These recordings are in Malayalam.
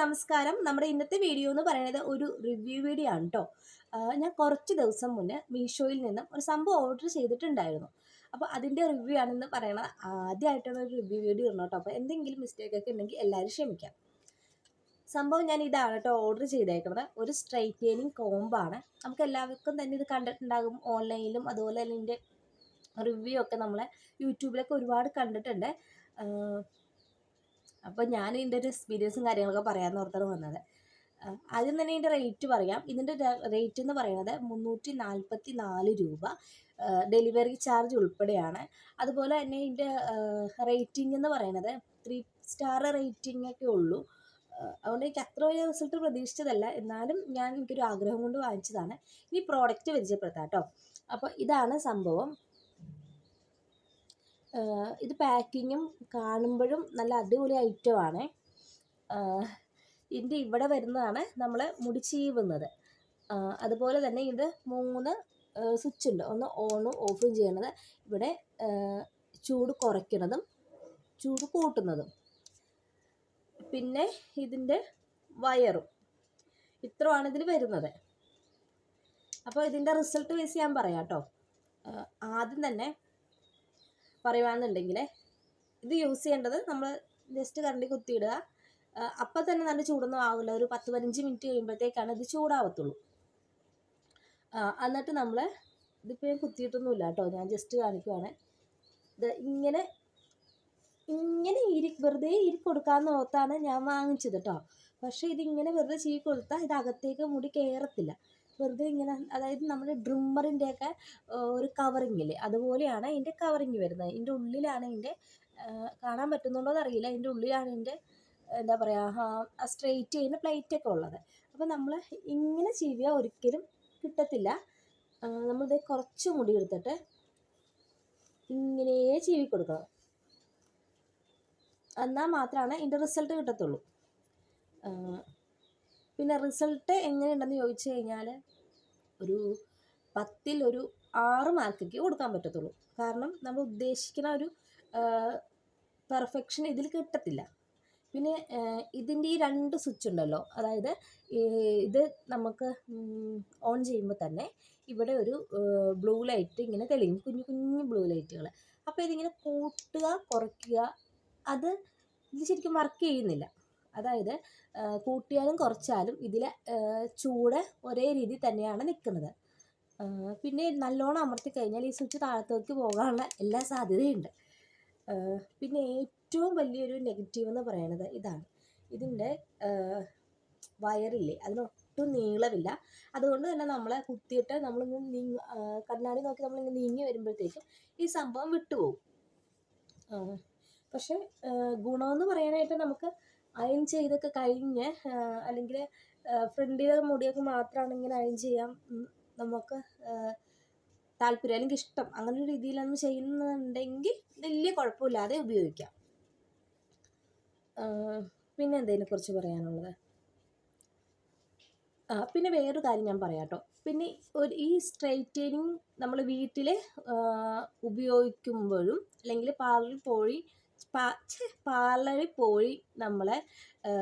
നമസ്കാരം. നമ്മുടെ ഇന്നത്തെ വീഡിയോ എന്ന് പറയുന്നത് ഒരു റിവ്യൂ വീഡിയോ ആണ് കേട്ടോ ഞാൻ കുറച്ച് ദിവസം മുന്നേ മീഷോയിൽ നിന്നും ഒരു സംഭവം ഓർഡർ ചെയ്തിട്ടുണ്ടായിരുന്നു. അപ്പോൾ അതിന്റെ റിവ്യൂ ആണെന്ന് പറയണത് ആദ്യമായിട്ടാണ് ഒരു റിവ്യൂ വീഡിയോ ഇടണം കേട്ടോ അപ്പോൾ എന്തെങ്കിലും മിസ്റ്റേക്ക് ഒക്കെ ഉണ്ടെങ്കിൽ എല്ലാവരും ക്ഷമിക്കാം. സംഭവം ഞാൻ ഇതാണ് കേട്ടോ ഓർഡർ ചെയ്തേക്കുന്നത് ഒരു സ്ട്രൈറ്റനിങ് കോമ്പാണ് നമുക്ക് എല്ലാവർക്കും തന്നെ ഇത് കണ്ടിട്ടുണ്ടാകും ഓൺലൈനിലും അതുപോലെ തന്നെ റിവ്യൂ ഒക്കെ നമ്മളെ യൂട്യൂബിലൊക്കെ ഒരുപാട് കണ്ടിട്ടുണ്ട്. അപ്പോൾ ഞാൻ ഇതിന്റെ ഒരു എക്സ്പീരിയൻസും കാര്യങ്ങളൊക്കെ പറയാമെന്ന് ഓർത്താണ് വന്നത്. ആദ്യം തന്നെ ഇതിന്റെ റേറ്റ് പറയാം. ഇതിന്റെ റേറ്റ് എന്ന് പറയുന്നത് മുന്നൂറ്റി നാൽപ്പത്തി നാല് രൂപ ഡെലിവറി ചാർജ് ഉൾപ്പെടെയാണ്. അതുപോലെ തന്നെ ഇതിന്റെ റേറ്റിംഗ് എന്ന് പറയുന്നത് ത്രീ സ്റ്റാർ റേറ്റിംഗ് ഒക്കെ ഉള്ളൂ. അതുകൊണ്ട് എനിക്ക് അത്ര വലിയ റിസൾട്ട് പ്രതീക്ഷിച്ചതല്ല. എന്നാലും ഞാൻ എനിക്കൊരു ആഗ്രഹം കൊണ്ട് വാങ്ങിച്ചതാണ്. ഇനി പ്രോഡക്റ്റ് പരിചയപ്പെടുത്താം കേട്ടോ. അപ്പോൾ ഇതാണ് സംഭവം. ഇത് പാക്കിങ്ങും കാണുമ്പോഴും നല്ല അടിപൊളി ഐറ്റമാണ്. ഇതിന്റെ ഇവിടെ വരുന്നതാണ് നമ്മൾ മുടി ചീവുന്നത്. അതുപോലെ തന്നെ ഇത് മൂന്ന് സ്വിച്ച് ഉണ്ട്. ഒന്ന് ഓണും ഓഫും ചെയ്യണത് ഇവിടെ ചൂട് കുറയ്ക്കുന്നതും ചൂട് കൂട്ടുന്നതും. പിന്നെ ഇതിന്റെ വയറും. ഇത്രയാണ് ഇതിൽ വരുന്നത്. അപ്പോൾ ഇതിന്റെ റിസൾട്ട് വെച്ച് ഞാൻ പറയാം കേട്ടോ. ആദ്യം തന്നെ പറയുകയാണെന്നുണ്ടെങ്കിൽ ഇത് യൂസ് ചെയ്യേണ്ടത് നമ്മൾ ജസ്റ്റ് കറണ്ടി കുത്തിയിടുക. അപ്പം തന്നെ നല്ല ചൂടൊന്നും ആവില്ല ഒരു പത്ത് പതിനഞ്ച് മിനിറ്റ് കഴിയുമ്പോഴത്തേക്കാണ് ഇത് ചൂടാവത്തുള്ളൂ. എന്നിട്ട് നമ്മൾ ഇതിപ്പോൾ ഞാൻ കുത്തിയിട്ടൊന്നുമില്ല കേട്ടോ. ഞാൻ ജസ്റ്റ് കാണിക്കുവാണ്. ഇത് ഇങ്ങനെ ഇങ്ങനെ ഇരി വെറുതെ ഇരി കൊടുക്കാമെന്ന് ഓർത്താണ് ഞാൻ വാങ്ങിച്ചത് കേട്ടോ. പക്ഷേ ഇതിങ്ങനെ വെറുതെ ചീ കൊടുത്താൽ ഇത് അകത്തേക്ക് മുടി കയറത്തില്ല വെറുതെ ഇങ്ങനെ അതായത് നമ്മുടെ ഡ്രിമ്മറിന്റെയൊക്കെ ഒരു കവറിങ് ഇല്ലേ അതുപോലെയാണ് ഇതിന്റെ കവറിങ് വരുന്നത്. ഇതിന്റെ ഉള്ളിലാണ് ഇതിന്റെ കാണാൻ പറ്റുന്നുണ്ടോ എന്നറിയില്ല. ഇതിന്റെ ഉള്ളിലാണ് ഇതിന്റെ എന്താ പറയുക സ്ട്രെയിറ്റ് ചെയ്യുന്ന പ്ലേറ്റ് ഒക്കെ ഉള്ളത്. അപ്പോൾ നമ്മൾ ഇങ്ങനെ ചെയ്യുക ഒരിക്കലും കിട്ടത്തില്ല. നമ്മളിത് കുറച്ച് മുടി എടുത്തിട്ട് ഇങ്ങനെ ചീവി കൊടുക്കണം എന്നാൽ മാത്രമാണ് ഇതിന്റെ റിസൾട്ട് കിട്ടത്തുള്ളൂ. പിന്നെ റിസൾട്ട് എങ്ങനെയുണ്ടെന്ന് ചോദിച്ചു കഴിഞ്ഞാൽ ഒരു പത്തിൽ ഒരു ആറ് മാർക്കൊക്കെ കൊടുക്കാൻ പറ്റത്തുള്ളൂ. കാരണം നമ്മൾ ഉദ്ദേശിക്കുന്ന ഒരു പെർഫെക്ഷൻ ഇതിൽ കിട്ടത്തില്ല. പിന്നെ ഇതിന്റെ ഈ രണ്ട് സ്വിച്ച് ഉണ്ടല്ലോ. അതായത് ഇത് നമുക്ക് ഓൺ ചെയ്യുമ്പോൾ തന്നെ ഇവിടെ ഒരു ബ്ലൂ ലൈറ്റ് ഇങ്ങനെ തെളിയും. കുഞ്ഞു കുഞ്ഞു ബ്ലൂ ലൈറ്റുകൾ അപ്പോൾ ഇതിങ്ങനെ കൂട്ടുക കുറയ്ക്കുക. അത് ഇത് ശരിക്കും വർക്ക് ചെയ്യുന്നില്ല. അതായത് കൂട്ടിയാലും കുറച്ചാലും ഇതിലെ ചൂട് ഒരേ രീതിയിൽ തന്നെയാണ് നിൽക്കുന്നത് പിന്നെ നല്ലോണം അമർത്തി കഴിഞ്ഞാൽ ഈ സ്വിച്ച് താഴത്തേക്ക് പോകാനുള്ള എല്ലാ സാധ്യതയുണ്ട്. പിന്നെ ഏറ്റവും വലിയൊരു നെഗറ്റീവ് എന്ന് പറയുന്നത് ഇതാണ്. ഇതിന്റെ വയറില്ലേ അതിനൊട്ടും നീളമില്ല. അതുകൊണ്ട് തന്നെ നമ്മളെ കുത്തിയിട്ട് നമ്മൾ നീങ്ങ കണ്ണാടി നോക്കി നമ്മളിങ്ങനെ നീങ്ങി വരുമ്പോഴത്തേക്കും ഈ സംഭവം വിട്ടുപോകും. പക്ഷേ ഗുണമെന്ന് പറയാനായിട്ട് നമുക്ക് അയൺ ചെയ്തൊക്കെ കഴിഞ്ഞ് അല്ലെങ്കിൽ ഫ്രണ്ടിലെ മുടിയൊക്കെ മാത്രമാണ് ഇങ്ങനെ അയൺ ചെയ്യാം. നമുക്ക് താല്പര്യം അല്ലെങ്കിൽ ഇഷ്ടം. അങ്ങനെ ഒരു രീതിയിലൊന്നും ചെയ്യുന്നുണ്ടെങ്കിൽ വലിയ കുഴപ്പമില്ലാതെ ഉപയോഗിക്കാം. പിന്നെ എന്തതിനെക്കുറിച്ച് പറയാനുള്ളത്? പിന്നെ വേറൊരു കാര്യം ഞാൻ പറയാം കേട്ടോ പിന്നെ ഒരു ഈ സ്ട്രൈറ്റനിങ് നമ്മൾ വീട്ടിൽ ഉപയോഗിക്കുമ്പോഴും അല്ലെങ്കിൽ പാർലറിൽ പോയി പാ പാർലറിൽ പോയി നമ്മളെ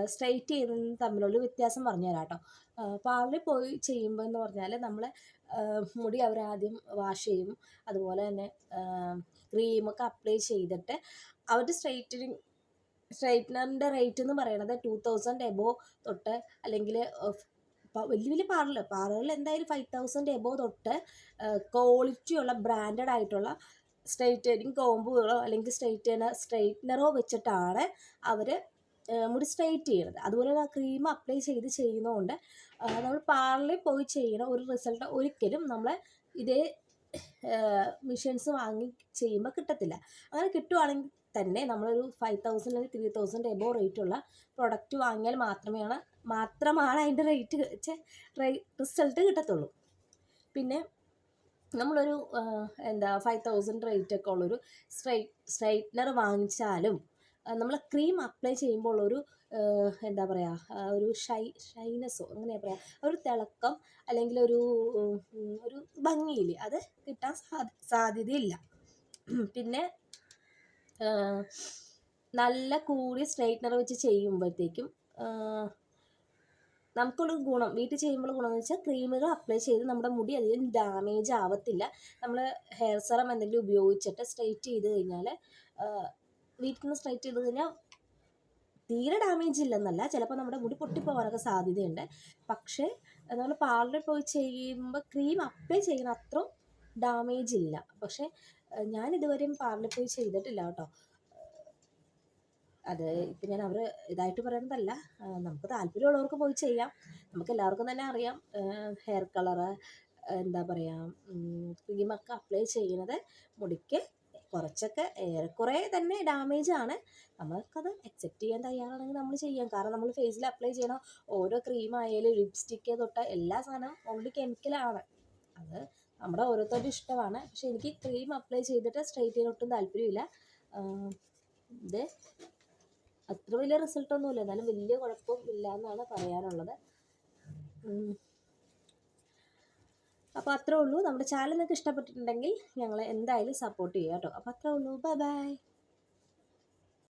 സ്ട്രൈറ്റ് ചെയ്യുന്നതും തമ്മിലുള്ള വ്യത്യാസം പറഞ്ഞു തരാം കേട്ടോ പാർലറിൽ പോയി ചെയ്യുമ്പോൾ എന്ന് പറഞ്ഞാൽ നമ്മൾ മുടി അവരാദ്യം വാഷ് ചെയ്യും. അതുപോലെ തന്നെ ക്രീമൊക്കെ അപ്ലൈ ചെയ്തിട്ട് അവർ സ്ട്രൈറ്റനിങ് സ്ട്രൈറ്റ്നറിന്റെ റേറ്റ് എന്ന് പറയുന്നത് ടു തൗസൻഡ് എബോ തൊട്ട് അല്ലെങ്കിൽ വലിയ വലിയ പാർലർ പാർലറിൽ എന്തായാലും ഫൈവ് തൗസൻഡ് എബോ തൊട്ട് ക്വാളിറ്റിയുള്ള ബ്രാൻഡഡ് ആയിട്ടുള്ള സ്ട്രൈറ്റനിങ് കോമ്പുകളോ അല്ലെങ്കിൽ സ്ട്രൈറ്റനർ സ്ട്രെയിറ്റ്നറോ വെച്ചിട്ടാണ് അവർ മുടി സ്ട്രൈറ്റ് ചെയ്യുന്നത്. അതുപോലെ ആ ക്രീം അപ്ലൈ ചെയ്ത് ചെയ്യുന്നതുകൊണ്ട് നമ്മൾ പാർലറിൽ പോയി ചെയ്യുന്ന ഒരു റിസൾട്ട് ഒരിക്കലും നമ്മൾ ഇതേ മെഷീൻസ് വാങ്ങി ചെയ്യുമ്പോൾ കിട്ടത്തില്ല. അങ്ങനെ കിട്ടുവാണെങ്കിൽ തന്നെ നമ്മളൊരു ഫൈവ് തൗസൻഡ് അല്ലെങ്കിൽ ത്രീ തൗസൻഡ് എബോ റേറ്റുള്ള പ്രൊഡക്റ്റ് വാങ്ങിയാൽ മാത്രമേയാണ് മാത്രമാണ് അതിന്റെ റേറ്റ് റിസൾട്ട് കിട്ടത്തുള്ളൂ. പിന്നെ നമ്മളൊരു എന്താ ഫൈവ് തൗസൻഡ് റേറ്റ് ഒക്കെ ഉള്ളൊരു സ്ട്രൈറ്റ് സ്ട്രൈറ്റ്നർ വാങ്ങിച്ചാലും നമ്മൾ ക്രീം അപ്ലൈ ചെയ്യുമ്പോൾ ഒരു എന്താ പറയുക ഒരു ഷൈ ഷൈനസ്സോ അങ്ങനെയാ പറയുക ഒരു തിളക്കം അല്ലെങ്കിൽ ഒരു ഒരു ഭംഗിയില്ല അത് കിട്ടാൻ സാധ്യ സാധ്യതയില്ല. പിന്നെ നല്ല കൂടിയ സ്ട്രൈറ്റ്നർ വെച്ച് ചെയ്യുമ്പോഴത്തേക്കും നമുക്കുള്ള ഗുണം വീട്ടിൽ ചെയ്യുമ്പോൾ എന്ന് വെച്ചാൽ ക്രീമുകൾ അപ്ലൈ ചെയ്ത് നമ്മുടെ മുടി അധികം ഡാമേജ് ആവത്തില്ല. നമ്മൾ ഹെയർ സെറം എന്തെങ്കിലും ഉപയോഗിച്ചിട്ട് സ്ട്രൈറ്റ് ചെയ്ത് കഴിഞ്ഞാൽ വീട്ടിൽ നിന്ന് സ്ട്രൈറ്റ് ചെയ്ത് കഴിഞ്ഞാൽ തീരെ ഡാമേജ് ഇല്ലെന്നല്ല ചിലപ്പോൾ നമ്മുടെ മുടി പൊട്ടിപ്പോകാനൊക്കെ സാധ്യതയുണ്ട്. പക്ഷേ നമ്മൾ പാർലറിൽ പോയി ചെയ്യുമ്പോൾ ക്രീം അപ്ലൈ ചെയ്യുന്ന അത്രയും ഡാമേജ് ഇല്ല. പക്ഷേ ഞാനിതുവരെയും പാർലറിൽ പോയി ചെയ്തിട്ടില്ല കേട്ടോ. അത് ഇപ്പം ഞാൻ അവർ ഇതായിട്ട് പറയുന്നതല്ല. നമുക്ക് താല്പര്യമുള്ളവർക്ക് പോയി ചെയ്യാം. നമുക്ക് എല്ലാവർക്കും തന്നെ അറിയാം. ഹെയർ കളറ് എന്താ പറയുക ക്രീമൊക്കെ അപ്ലൈ ചെയ്യുന്നത് മുടിക്ക് കുറച്ചൊക്കെ ഏറെക്കുറെ തന്നെ ഡാമേജ് ആണ്. നമുക്കത് അക്സെപ്റ്റ് ചെയ്യാൻ തയ്യാറാണെങ്കിൽ നമ്മൾ ചെയ്യാം. കാരണം നമ്മൾ ഫേസിൽ അപ്ലൈ ചെയ്യണം ഓരോ ക്രീം ആയാലും ലിപ്സ്റ്റിക്ക് തൊട്ട് എല്ലാ സാധനവും ഓൺലി കെമിക്കലാണ് അത് നമ്മുടെ ഓരോരുത്തരുടെ ഇഷ്ടമാണ്. പക്ഷെ എനിക്ക് ക്രീം അപ്ലൈ ചെയ്തിട്ട് സ്ട്രൈറ്റ് ചെയ്യാൻ ഒട്ടും താല്പര്യമില്ല. ഇത് അത്ര വലിയ റിസൾട്ടൊന്നുമില്ല എന്നാലും വലിയ കുഴപ്പം ഇല്ല എന്നാണ് പറയാനുള്ളത് അപ്പൊ അപ്പോൾ അത്രേ ഉള്ളൂ. നമ്മുടെ ചാനൽ നിങ്ങൾക്ക് ഇഷ്ടപ്പെട്ടിട്ടുണ്ടെങ്കിൽ ഞങ്ങളെ എന്തായാലും സപ്പോർട്ട് ചെയ്യുക കേട്ടോ. അപ്പോൾ അത്രേ ഉള്ളൂ. Bye bye